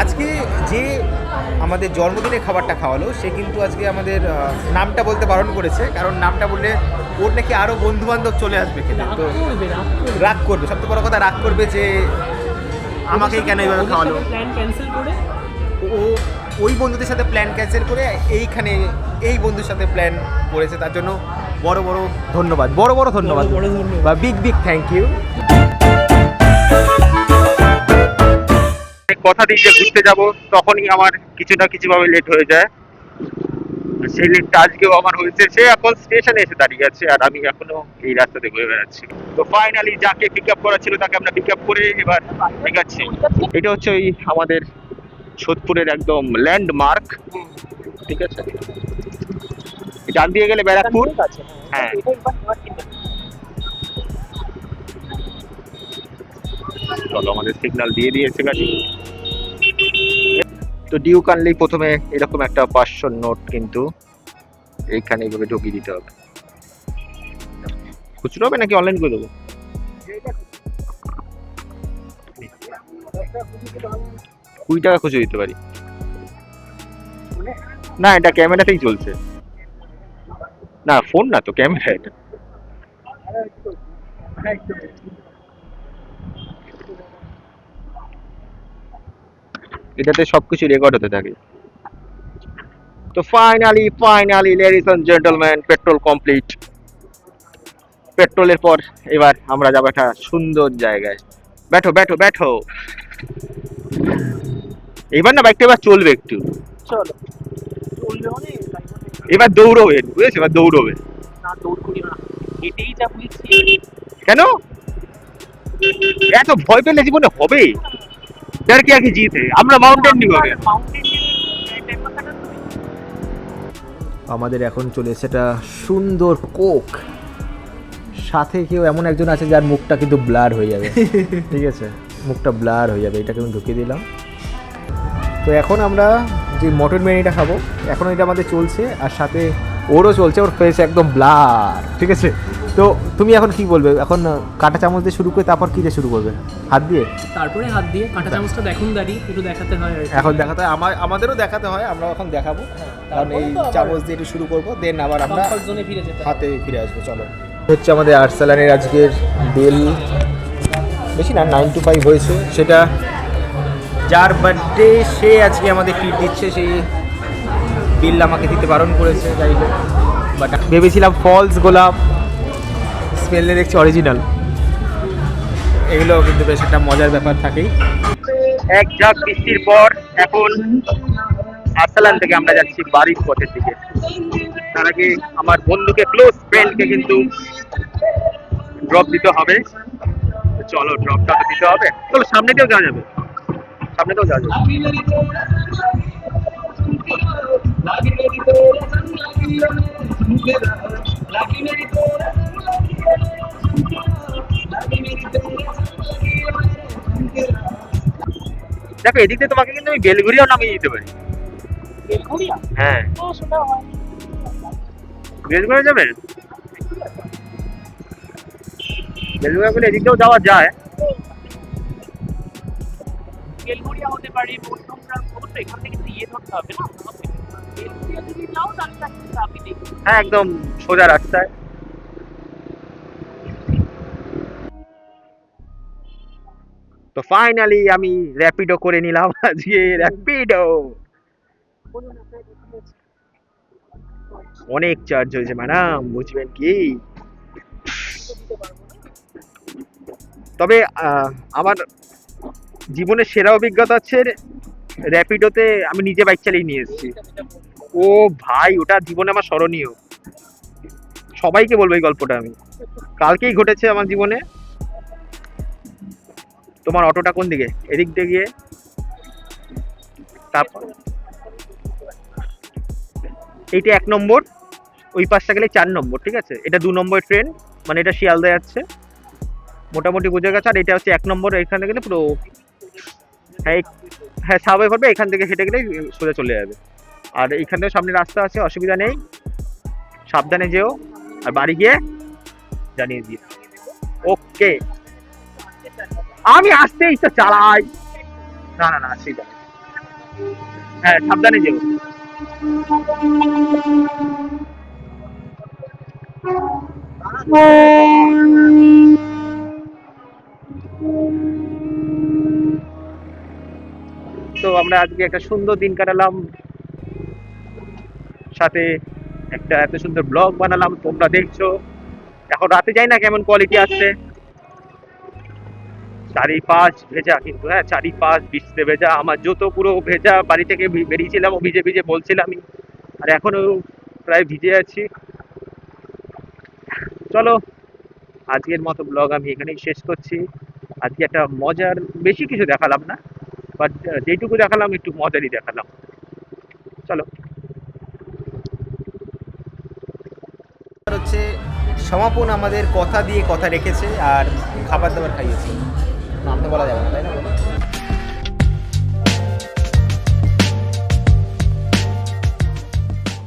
আজকে যে আমাদের জন্মদিনে খাবারটা খাওয়ালো সে কিন্তু আজকে আমাদের নামটা বলতে বারণ করেছে। কারণ নামটা বললে ওর নাকি আরও বন্ধু বান্ধব চলে আসবে খেতে তো রাগ করবে। সবচেয়ে বড় কথা রাগ করবে যে আমাকেই কেন এইভাবে খাওয়ালো। প্ল্যান ক্যান্সেল করে? ও ওই বন্ধুদের সাথে প্ল্যান ক্যান্সেল করে এইখানে এই বন্ধুর সাথে প্ল্যান করেছে। তার জন্য বড় বড় ধন্যবাদ। বড় বড় ধন্যবাদ। বড় ধন্যবাদ। বা বিগ বিগ থ্যাংক ইউ কথা দিয়ে যে ঘুরতে যাব, তখনই আমার কিছু না কিছু ভাবে লেট হয়ে যায়। সেই লেটটা আজকেও আমার হয়েছে। সে এখন স্টেশনে এসে দাঁড়িয়ে আছে আর আমি এখনও এই রাস্তাতে ঘুরে বেড়াচ্ছি। তো ফাইনালি যাকে পিক আপ করা ছিল তাকে আমরা পিক আপ করে এবার আছে এটা হচ্ছে ওই আমাদের সোদপুরের একদম ল্যান্ডমার্ক ঠিক আছে? ডান দিয়ে গেলে ব্যারাকপুর। হ্যাঁ। চলো, আমাদের সিগন্যাল দিয়ে দিয়েছে গাড়ি। তো ডিউক আনলেই প্রথমে এরকম একটা পাঁচশো নোট কিন্তু এইখানে এইভাবে ঢুকিয়ে দিতে হবে। খুচরো হবে নাকি অনলাইন করে দেবো? কুড়ি টাকা খুচরো দিতে পারি। না, এটা ক্যামেরাতেই চলছে। না, ফোন না তো, ক্যামেরা এটা। এটাতে সবকিছু রেকর্ড হতে থাকে। তো finally finally ladies and gentleman petrol complete পেট্রোলের পর এবার আমরা যাব একটা সুন্দর জায়গায়। ব্যাঠো ব্যাঠো ব্যাঠো এবার না বাইকটা এবার চলবে একটু। মানে এবার দৌড়বে বুঝেছ? এবার দৌড়বে। না দৌড় করি না। এটাই যা বুঝছি। কেন? এত ভয় পেলে জীবনে হবে? ডর কি আগে জিত? है আমরা মাউন্টেন হবে। আমাদের এখন চলে একটা সুন্দর কোক। সাথে কেউ এমন একজন আছে যার মুখটা কিন্তু ব্লার হয়ে যাবে। ঠিক আছে? মুখটা ব্লার হয়ে যাবে এটাকে আমি ঢুকিয়ে দিলাম। তো এখন আমরা যে মটন বিরিয়ানিটা খাব এখন এটা আমাদের চলছে আর সাথে ওরও চলছে ওর ফেস একদম ব্লার ঠিক আছে? তো তুমি এখন কি বলবে? এখন কাঁটা চামচ দিয়ে শুরু করে তারপর কী দিয়ে শুরু করবে? হাত দিয়ে? তারপরে হাত দিয়ে কাঁটা চামচটা দেখুন দাঁড়ি একটু দেখাতে হয় এখন দেখাতে হয়। আমার আমাদেরও দেখাতে হয় আমরা এখন দেখাবো। কারণ এই চামচ দিয়ে একটু শুরু করব দেন আবার আমরা হাতে ফিরে আসব চলো। হচ্ছে আমাদের আর্সালানের আজকের বিল। বেশি না নাইন টু ফাইভ হয়েছে। সেটা যার বার্থডে সে আজকে আমাদের ট্রিট দিচ্ছে সেই বিল আমাকে দিতে বারণ করেছে যাই হোক। বাট ভেবেছিলাম ফলস গোলাপ। স্মেলে দেখছি অরিজিনাল এগুলো কিন্তু বেশ একটা মজার ব্যাপার থাকেই। এক ঝাঁক বৃষ্টির পর এখন আরসালান থেকে আমরা যাচ্ছি বাড়ির পথের দিকে। তার আগে আমার বন্ধুকে ক্লোজ ফ্রেন্ডকে কিন্তু ড্রপ দিতে হবে। চলো ড্রপটা তো দিতে হবে। চলো, সামনে দিয়েও যাওয়া যাবে। সামনে দিয়েও যাওয়া যাবে। দেখো এদিক দিয়ে তোমাকে কিন্তু আমি বেলঘুরিয়াও নামিয়ে দিতে পারি? হ্যাঁ। সেটা হয়। বেলঘুরিয়া বলে এদিক দিয়েও যাওয়া যায়। বেলঘরিয়া হতে পারে এখান থেকে ইয়ে ধরতে হবে না? হ্যাঁ একদম সোজা রাস্তায়। তো ফাইনালি আমি র্যাপিডো করে নিলাম আজকে র্যাপিডো অনেক চার্জ হয়েছে ম্যাডাম বুঝবেন কি? তবে আমার জীবনের সেরা অভিজ্ঞতা হচ্ছে র্যাপিডোতে আমি নিজে বাইক চালিয়ে নিয়ে এসেছি। ও ভাই, ওটা জীবনে আমার স্মরণীয়। সবাইকে বলব এই গল্পটা আমি। কালকেই ঘটেছে আমার জীবনে। তোমার অটোটা কোন দিকে? এদিক দিয়ে গিয়ে। তারপর এইটা এক নম্বর, ওই পাশটা গেলে চার নম্বর, ঠিক আছে? এটা দু নম্বর ট্রেন মানে এটা শিয়ালদা যাচ্ছে। মোটামুটি বুঝে গেছে, আর এটা হচ্ছে এক নম্বর এখানে গেলে পুরো হ্যাঁ হ্যাঁ স্বাভাবিক হবে এখান থেকে হেঁটে গেলে সোজা চলে যাবে। আর এইখান থেকে সামনে রাস্তা আছে, অসুবিধা নেই। সাবধানে যেও। আর বাড়ি গিয়ে জানিয়ে দিও। ওকে। আমি আসতে তো চালাই। না না না, আসতেই চালাই। হ্যাঁ সাবধানে যেও। তো আমরা আজকে একটা সুন্দর দিন কাটালাম। সাথে একটা এত সুন্দর ব্লগ বানালাম, তোমরা দেখছ। এখন রাতে যাই না কেমন কোয়ালিটি আসছে। চারিপাশ ভেজা কিন্তু হ্যাঁ চারিপাশ বৃষ্টিতে ভেজা, আমার জুতো পুরো ভেজা, বাড়ি থেকে বেরিয়েছিলাম ও ভিজে ভিজে বলছিলামই আর এখনও প্রায় ভিজে আছি। চলো, আজকের মতো ব্লগ আমি এখানেই শেষ করছি। আজকে একটা মজার, বেশি কিছু দেখালাম না বাট যেটুকু দেখালাম, একটু মজারই দেখালাম। চলো। সমাপন আমাদের কথা দিয়ে কথা রেখেছে আর খাবার দাবার খাইয়েছে। নামটা বলা যাবে না, তাই না?